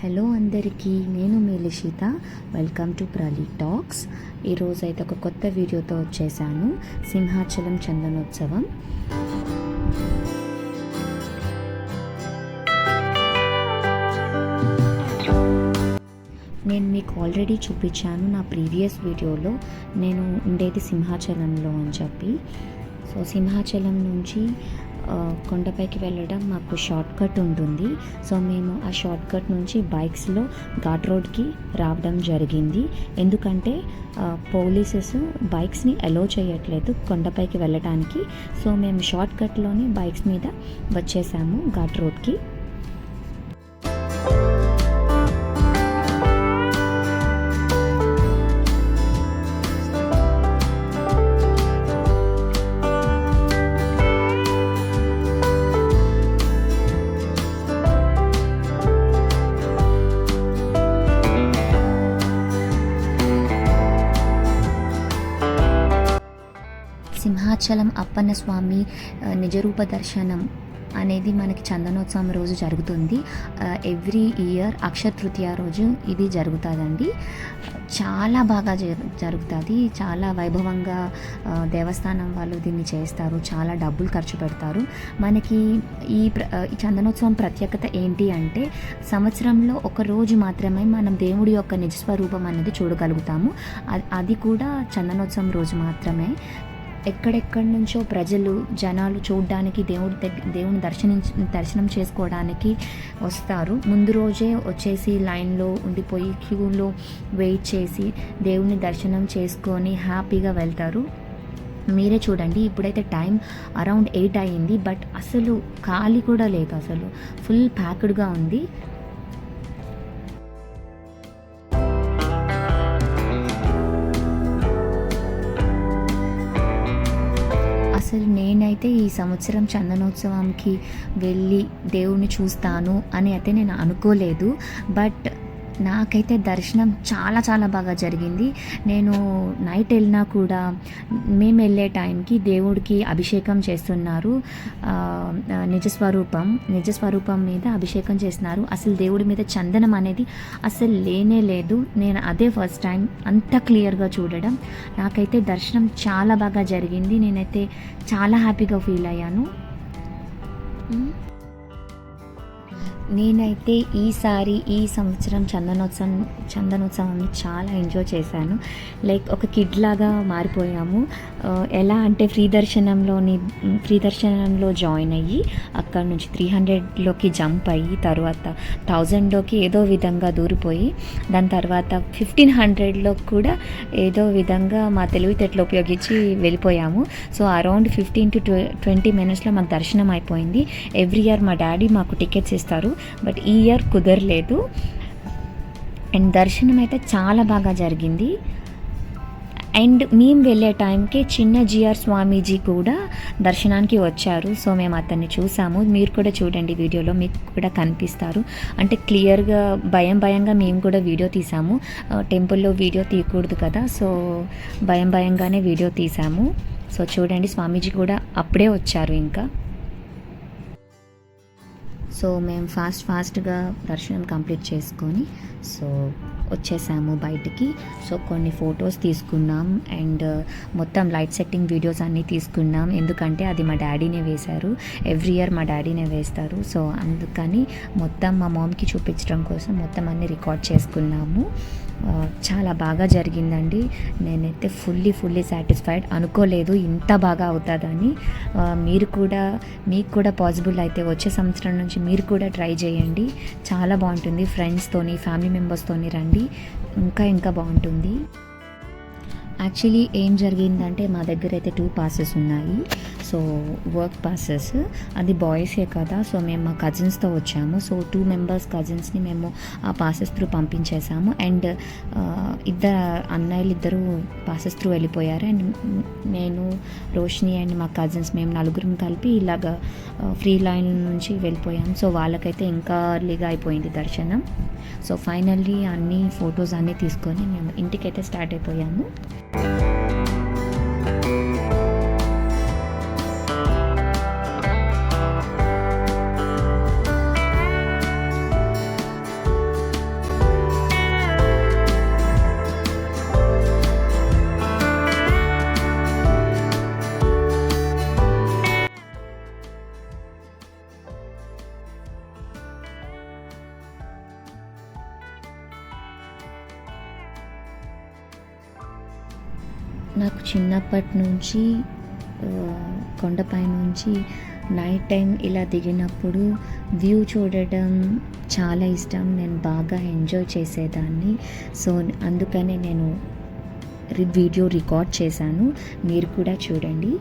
Hello అందరికీ నేను మీ Lishitha. Welcome to Prali talks ఈరోజు అయితే ఒక కొత్త వీడియోతో వచ్చేసాను. సింహాచలం చందనోత్సవం. నేను మీకు ఆల్రెడీ చూపించాను నా ప్రీవియస్ వీడియోలో. నేను ఉండేది సింహాచలంలో అని చెప్పి. సో సింహాచలం నుంచి కొండపైకి వెళ్ళడం మాకు షార్ట్ కట్ ఉంటుంది. సో మేము ఆ షార్ట్ కట్ నుంచి బైక్స్లో ఘాట్ రోడ్కి రావడం జరిగింది. ఎందుకంటే పోలీసెస్ బైక్స్ని అలో చేయట్లేదు కొండపైకి వెళ్ళడానికి సో మేము షార్ట్ కట్లోనే బైక్స్ మీద వచ్చేసాము ఘాట్ రోడ్కి. సింహాచలం అప్పన్న స్వామి నిజరూప దర్శనం అనేది మనకి చందనోత్సవం రోజు జరుగుతుంది. ఎవ్రీ ఇయర్ అక్షర తృతీయ రోజు ఇది జరుగుతుందండి. చాలా బాగా జరుగుతుంది. చాలా వైభవంగా దేవస్థానం వాళ్ళు దీన్ని చేస్తారు. చాలా డబ్బులు ఖర్చు పెడతారు. మనకి ఈ ప్ర- ఈ చందనోత్సవం ప్రత్యేకత ఏంటి అంటే సంవత్సరంలో ఒక రోజు మాత్రమే మనం దేవుడి యొక్క నిజస్వరూపం అనేది చూడగలుగుతాము. అది కూడా చందనోత్సవం రోజు మాత్రమే. ఎక్కడెక్కడి నుంచో ప్రజలు జనాలు చూడడానికి దేవుడి దగ్గర దేవుని దర్శన దర్శనం చేసుకోవడానికి వస్తారు. ముందు రోజే వచ్చేసి లైన్లో ఉండిపోయి క్యూలో వెయిట్ చేసి దేవుని దర్శనం చేసుకొని హ్యాపీగా వెళ్తారు. మీరే చూడండి ఇప్పుడైతే టైం అరౌండ్ ఎయిట్ అయ్యింది బట్ అసలు ఖాళీ కూడా లేదు అసలు. ఫుల్ ప్యాక్డ్గా ఉంది. అసలు నేనైతే ఈ సంవత్సరం చందనోత్సవంకి వెళ్ళి దేవుణ్ణి చూస్తాను అని అయితే నేను అనుకోలేదు. బట్ నాకైతే దర్శనం చాలా చాలా బాగా జరిగింది. నేను నైట్ వెళ్ళినా కూడా మేము వెళ్ళే టైంకి దేవుడికి అభిషేకం చేస్తున్నారు. నిజస్వరూపం నిజస్వరూపం మీద అభిషేకం చేస్తున్నారు. అసలు దేవుడి మీద చందనం అనేది అసలు లేనే లేదు. నేను అదే ఫస్ట్ టైం అంత క్లియర్గా చూడడం. నాకైతే దర్శనం చాలా బాగా జరిగింది. నేనైతే చాలా హ్యాపీగా ఫీల్ అయ్యాను. నేనైతే ఈసారి ఈ సంవత్సరం చందనోత్సవం చందనోత్సవాన్ని చాలా ఎంజాయ్ చేశాను. లైక్ ఒక కిడ్ లాగా మారిపోయాము. Uh, ఎలా అంటే ఫ్రీ దర్శనంలోని ఫ్రీ దర్శనంలో జాయిన్ అయ్యి అక్కడ నుంచి త్రీ హండ్రెడ్లోకి జంప్ అయ్యి తర్వాత థౌజండ్లోకి ఏదో విధంగా దూరిపోయి దాని తర్వాత ఫిఫ్టీన్ హండ్రెడ్లో కూడా ఏదో విధంగా మా తెలివితేటలు ఉపయోగించి వెళ్ళిపోయాము. So around fifteen to twenty మినిట్స్లో మాకు దర్శనం అయిపోయింది. ఎవ్రీ ఇయర్ మా డాడీ మాకు టికెట్స్ ఇస్తారు బట్ ఈ ఇయర్ కుదరలేదు. అండ్ దర్శనం అయితే చాలా బాగా జరిగింది. అండ్ మేము వెళ్ళే టైంకి చిన్న జిఆర్ స్వామీజీ కూడా దర్శనానికి వచ్చారు. సో మేము అతన్ని చూసాము. మీరు కూడా చూడండి వీడియోలో మీకు కూడా కనిపిస్తారు. అంటే క్లియర్గా భయం భయంగా మేము కూడా వీడియో తీసాము. టెంపుల్లో వీడియో తీయకూడదు కదా. సో భయం భయంగానే వీడియో తీసాము. సో చూడండి స్వామీజీ కూడా అప్పుడే వచ్చారు ఇంకా. సో మేము ఫాస్ట్ ఫాస్ట్గా దర్శనం కంప్లీట్ చేసుకొని సో వచ్చేసాము బయటికి. సో కొన్ని ఫొటోస్ తీసుకున్నాం. అండ్ uh, మొత్తం లైట్ సెట్టింగ్ వీడియోస్ అన్నీ తీసుకున్నాం. ఎందుకంటే అది మా డాడీనే వేశారు. ఎవ్రీ ఇయర్ మా డాడీనే వేస్తారు. సో అందుకని మొత్తం మా మామ్కి చూపించడం కోసం మొత్తం అన్నీ రికార్డ్ చేసుకున్నాము. చాలా బాగా జరిగిందండి. నేనైతే ఫుల్లీ ఫుల్లీ సాటిస్ఫైడ్. అనుకోలేదు ఇంత బాగా అవుతుందని. మీరు కూడా మీకు కూడా పాసిబుల్ అయితే వచ్చే సంవత్సరం నుంచి మీరు కూడా ట్రై చేయండి. చాలా బాగుంటుంది. ఫ్రెండ్స్తోని ఫ్యామిలీ మెంబర్స్తోని రండి. ఇంకా ఇంకా బాగుంటుంది. యాక్చువల్లీ ఏం జరిగిందంటే మా దగ్గర అయితే టూ పాసెస్ ఉన్నాయి. సో వర్క్ పాసెస్ అది బాయ్సే కదా సో మేము మా కజిన్స్తో వచ్చాము. సో టూ మెంబర్స్ కజిన్స్ని మేము ఆ పాసెస్ త్రూ పంపించేసాము అండ్ ఇద్దరు అన్నయ్యలు ఇద్దరు పాసెస్ త్రూ వెళ్ళిపోయారు. అండ్ నేను రోషిని అండ్ మా కజిన్స్ మేము నలుగురం కలిపి ఇలాగ ఫ్రీ లైన్ నుంచి వెళ్ళిపోయాము. సో వాళ్ళకైతే ఇంకా ఎర్లీగా అయిపోయింది దర్శనం. సో ఫైనల్లీ అన్ని ఫొటోస్ అన్నీ తీసుకొని మేము ఇంటికైతే స్టార్ట్ అయిపోయాము. నాకు చిన్నప్పటి నుంచి కొండపై నుంచి నైట్ టైం ఇలా దిగినప్పుడు వ్యూ చూడడం చాలా ఇష్టం. నేను బాగా ఎంజాయ్ చేసేదాన్ని. సో అందుకనే నేను రి- వీడియో రికార్డ్ చేశాను. మీరు కూడా చూడండి.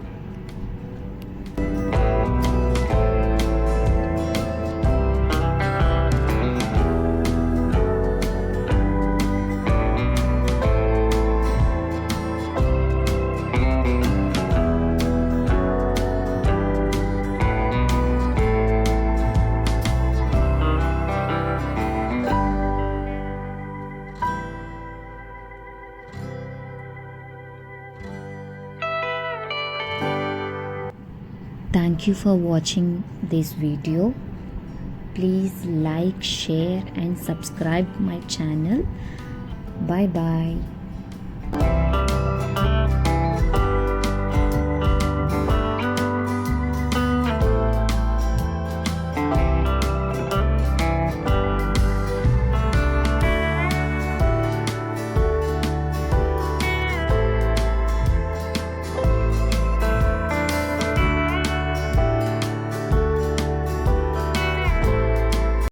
Thank you for watching this video. Please like, share and subscribe my channel. Bye bye.